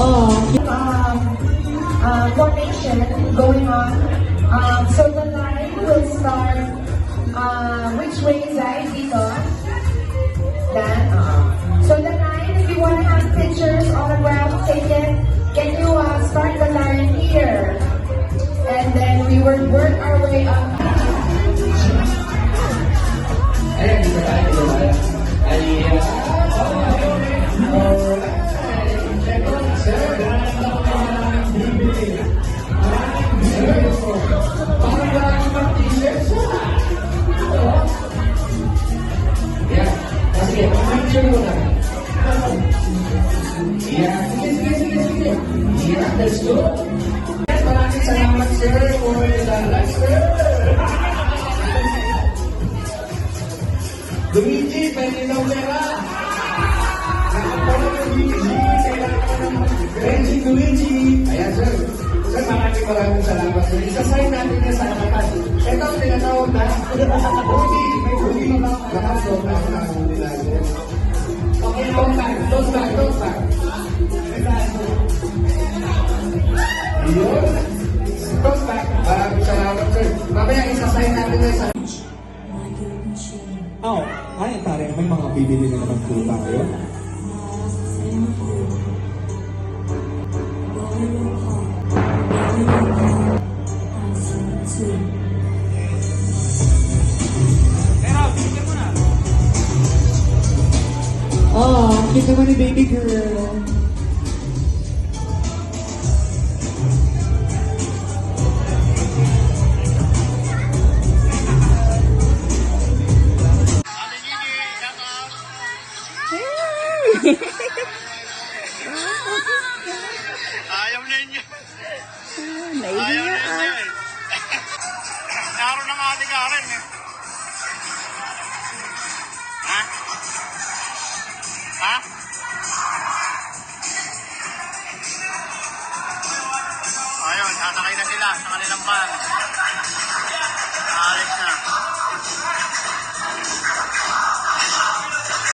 Oh. Um, uh, going on. Um, so the line will start, uh, which way is I? Dito? That? Uh, so the line, if you want to have pictures, autographs it. can you uh, start the line here? And then we will work our way up. Yan. Sige, sige, sige, sige. Yan, let's go. Yan, Maraming salamat, sir, for the live, sir. Luigi, pwede daw pera. Nakapala ng Luigi, Reggie Luigi. Ayan, sir. Sir, maraming maraming salamat, sir. Isa-sign natin yan sa harapan. Ito tinatawag na Mamaya isa-sign natin yan sa Oh, ay, pare, may mga bibili na naman po tayo. Oh, cute naman ni baby girl. Ayaw na niya. Ayaw na ah. niya eh. Naroon ng ating Karen eh. Ha? Ha? Ayun, sasakay na sila sa kanilang van.